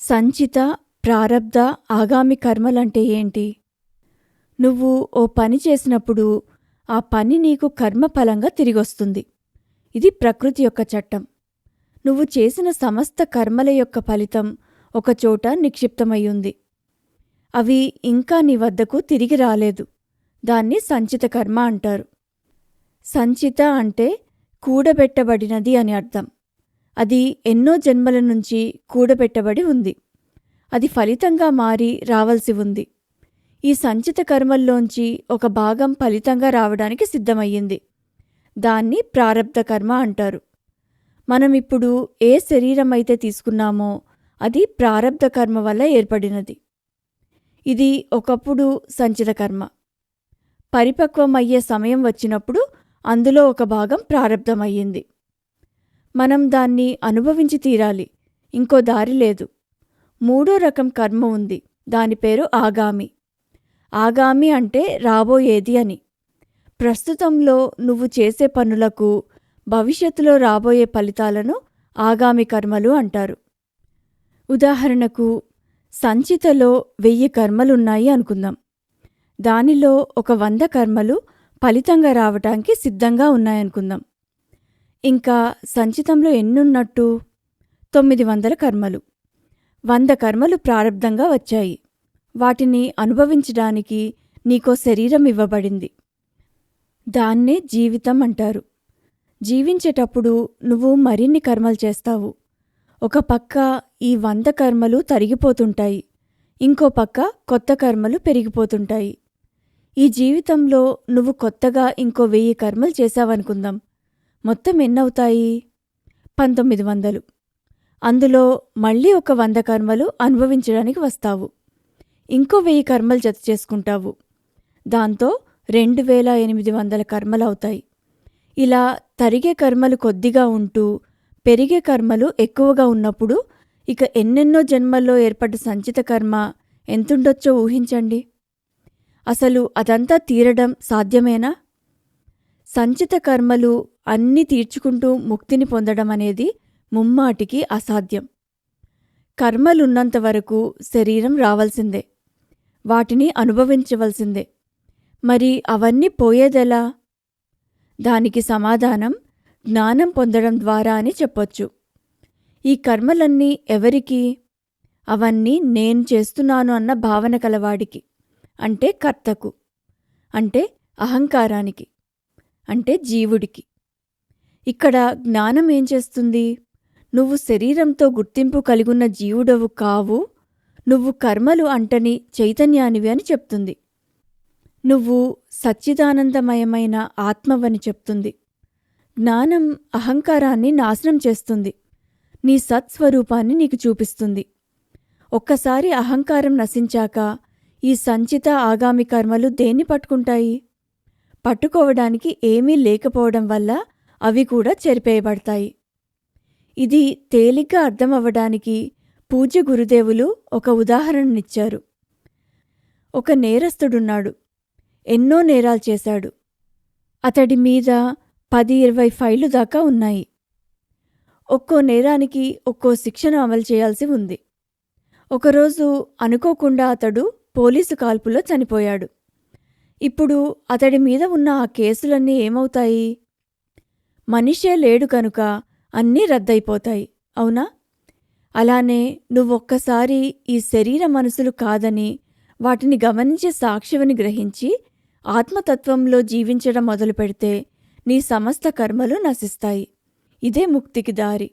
సంచిత ప్రారబ్ధ ఆగామి కర్మలంటే ఏంటి? నువ్వు ఓ పని చేసినప్పుడు ఆ పని నీకు కర్మఫలంగా తిరిగొస్తుంది. ఇది ప్రకృతి యొక్క చట్టం. నువ్వు చేసిన సమస్త కర్మల యొక్క ఫలితం ఒకచోట నిక్షిప్తమయ్యుంది. అవి ఇంకా నీ వద్దకు తిరిగి రాలేదు. దాన్ని సంచిత కర్మ అంటారు. సంచిత అంటే కూడబెట్టబడినది అని అర్థం. అది ఎన్నో జన్మల నుంచి కూడబెట్టబడి ఉంది. అది ఫలితంగా మారి రావలసి ఉంది. ఈ సంచిత కర్మల్లోంచి ఒక భాగం ఫలితంగా రావడానికి సిద్ధమయ్యింది. దాన్ని ప్రారబ్ధ కర్మ అంటారు. మనమిప్పుడు ఏ శరీరం అయితే తీసుకున్నామో అది ప్రారబ్ధ కర్మ వల్ల ఏర్పడినది. ఇది ఒకప్పుడు సంచిత కర్మ. పరిపక్వం అయ్యే సమయం వచ్చినప్పుడు అందులో ఒక భాగం ప్రారబ్ధమయ్యింది. మనం దాన్ని అనుభవించి తీరాలి. ఇంకో దారి లేదు. మూడో రకం కర్మ ఉంది. దాని పేరు ఆగామి. ఆగామి అంటే రాబోయేది అని. ప్రస్తుతంలో నువ్వు చేసే పనులకు భవిష్యత్తులో రాబోయే ఫలితాలను ఆగామి కర్మలు అంటారు. ఉదాహరణకు సంచితలో వెయ్యి కర్మలున్నాయి అనుకుందాం. దానిలో ఒక వంద కర్మలు ఫలితంగా రావటానికి సిద్ధంగా ఉన్నాయనుకుందాం. ఇంకా సంచితంలో ఎన్నున్నట్టు? తొమ్మిది వందల కర్మలు. వంద కర్మలు ప్రారంధంగా వచ్చాయి. వాటిని అనుభవించడానికి నీకో శరీరం ఇవ్వబడింది. దాన్నే జీవితం అంటారు. జీవించేటప్పుడు నువ్వు మరిన్ని కర్మలు చేస్తావు. ఒక పక్క ఈ వంద కర్మలు తరిగిపోతుంటాయి. ఇంకో పక్క కొత్త కర్మలు పెరిగిపోతుంటాయి. ఈ జీవితంలో నువ్వు కొత్తగా ఇంకో వెయ్యి కర్మలు చేశావనుకుందాం. మొత్తం ఎన్నవుతాయి? పంతొమ్మిది వందలు. అందులో మళ్ళీ ఒక వంద కర్మలు అనుభవించడానికి వస్తావు. ఇంకో వెయ్యి కర్మలు జత చేసుకుంటావు. దాంతో రెండు వేల ఎనిమిది వందల కర్మలు అవుతాయి ఇలా తరిగే కర్మలు కొద్దిగా ఉంటూ పెరిగే కర్మలు ఎక్కువగా ఉన్నప్పుడు ఇక ఎన్నెన్నో జన్మల్లో ఏర్పడ్డ సంచిత కర్మ ఎంతుండొచ్చో ఊహించండి. అసలు అదంతా తీరడం సాధ్యమేనా? సంచిత కర్మలు అన్నీ తీర్చుకుంటూ ముక్తిని పొందడం అనేది ముమ్మాటికి అసాధ్యం. కర్మలున్నంత వరకు శరీరం రావాల్సిందే. వాటిని అనుభవించవలసిందే. మరి అవన్నీ పోయేదెలా? దానికి సమాధానం జ్ఞానం పొందడం ద్వారా అని చెప్పొచ్చు. ఈ కర్మలన్నీ ఎవరికి? అవన్నీ నేను చేస్తున్నాను అన్న భావన కలవాడికి. అంటే కర్తకు. అంటే అహంకారానికి. అంటే జీవుడికి. ఇక్కడ జ్ఞానం ఏం చేస్తుంది? నువ్వు శరీరంతో గుర్తింపు కలిగున్న జీవుడవు కావు. నువ్వు కర్మలు అంటని చైతన్యానివి అని చెప్తుంది. నువ్వు సచ్చిదానందమయమైన ఆత్మవని చెప్తుంది. జ్ఞానం అహంకారాన్ని నాశనం చేస్తుంది. నీ సత్స్వరూపాన్ని నీకు చూపిస్తుంది. ఒక్కసారి అహంకారం నశించాక ఈ సంచిత ఆగామి కర్మలు దేన్ని పట్టుకుంటాయి? పట్టుకోవడానికి ఏమీ లేకపోవడం వల్ల అవి కూడా చెరిపేయబడతాయి. ఇది తేలిగ్గా అర్థమవ్వడానికి పూజ్య గురుదేవులు ఒక ఉదాహరణనిచ్చారు. ఒక నేరస్తుడున్నాడు. ఎన్నో నేరాలు చేశాడు. అతడి మీద పది ఇరవై ఫైళ్ళు దాకా ఉన్నాయి. ఒక్కో నేరానికి ఒక్కో శిక్షను అమలు చేయాల్సి ఉంది. ఒకరోజు అనుకోకుండా అతడు పోలీసు కాల్పులో చనిపోయాడు. ఇప్పుడు అతడి మీద ఉన్న ఆ కేసులన్నీ ఏమవుతాయి? మనిషే లేడు కనుక అన్నీ రద్దయిపోతాయి అవునా? అలానే నువ్వొక్కసారి ఈ శరీర మనసులు కాదని వాటిని గమనించే సాక్షివని గ్రహించి ఆత్మతత్వంలో జీవించడం మొదలుపెడితే నీ సమస్త కర్మలు నశిస్తాయి. ఇదే ముక్తికి దారి.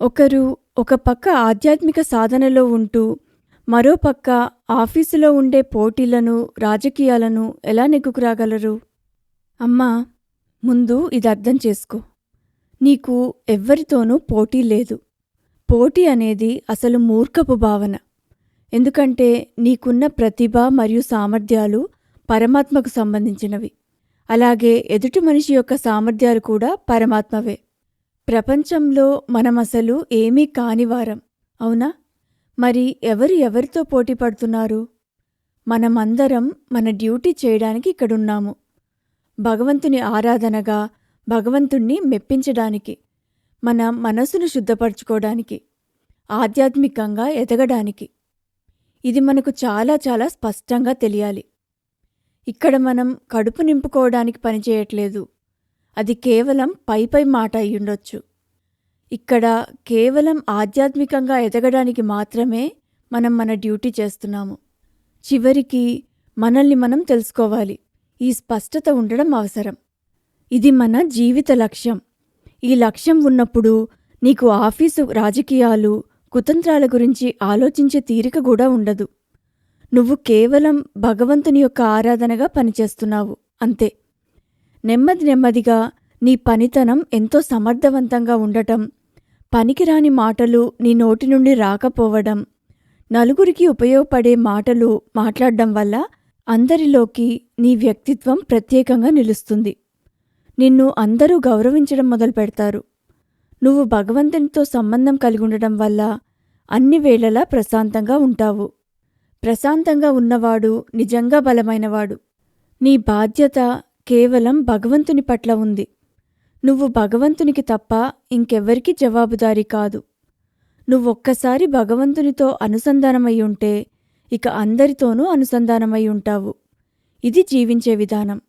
ఒకరు ఒక పక్క ఆధ్యాత్మిక సాధనలో ఉంటూ మరోపక్క ఆఫీసులో ఉండే పోటీలను రాజకీయాలను ఎలా నెగ్గుకురాగలరు? అమ్మా ముందు ఇది అర్థం చేసుకో. నీకు ఎవ్వరితోనూ పోటీ లేదు. పోటీ అనేది అసలు మూర్ఖపు భావన. ఎందుకంటే నీకున్న ప్రతిభ మరియు సామర్థ్యాలు పరమాత్మకు సంబంధించినవి. అలాగే ఎదుటి మనిషి యొక్క సామర్థ్యాలు కూడా పరమాత్మవే. ప్రపంచంలో మనమసలు ఏమీ కానివారం అవునా? మరి ఎవరు ఎవరితో పోటీ పడుతున్నారు? మనమందరం మన డ్యూటీ చేయడానికి ఇక్కడున్నాము. భగవంతుని ఆరాధనగా భగవంతుణ్ణి మెప్పించడానికి మన మనసును శుద్ధపరచుకోవడానికి ఆధ్యాత్మికంగా ఎదగడానికి. ఇది మనకు చాలా చాలా స్పష్టంగా తెలియాలి. ఇక్కడ మనం కడుపు నింపుకోవడానికి పనిచేయట్లేదు అది కేవలం పై పై మాట అయ్యుండొచ్చు ఇక్కడ కేవలం ఆధ్యాత్మికంగా ఎదగడానికి మాత్రమే మనం మన డ్యూటీ చేస్తున్నాము. చివరికి మనల్ని మనం తెలుసుకోవాలి. ఈ స్పష్టత ఉండడం అవసరం. ఇది మన జీవిత లక్ష్యం. ఈ లక్ష్యం ఉన్నప్పుడు నీకు ఆఫీసు రాజకీయాలు కుతంత్రాల గురించి ఆలోచించే తీరిక కూడా ఉండదు. నువ్వు కేవలం భగవంతుని యొక్క ఆరాధనగా పనిచేస్తున్నావు అంతే. నెమ్మది నెమ్మదిగా నీ పనితనం ఎంతో సమర్థవంతంగా ఉండటం పనికిరాని మాటలు నీ నోటి నుండి రాకపోవడం నలుగురికి ఉపయోగపడే మాటలు మాట్లాడడం వల్ల అందరిలోకి నీ వ్యక్తిత్వం ప్రత్యేకంగా నిలుస్తుంది. నిన్ను అందరూ గౌరవించడం మొదలు పెడతారు. నువ్వు భగవంతునితో సంబంధం కలిగి ఉండడం వల్ల అన్ని వేళలా ప్రశాంతంగా ఉంటావు. ప్రశాంతంగా ఉన్నవాడు నిజంగా బలమైనవాడు. నీ బాధ్యత కేవలం భగవంతుని పట్ల ఉంది. నువ్వు భగవంతునికి తప్ప ఇంకెవ్వరికీ జవాబుదారీ కాదు. నువ్వొక్కసారి భగవంతునితో అనుసంధానమై ఉంటే ఇక అందరితోనూ అనుసంధానమై ఉంటావు. ఇది జీవించే విధానం.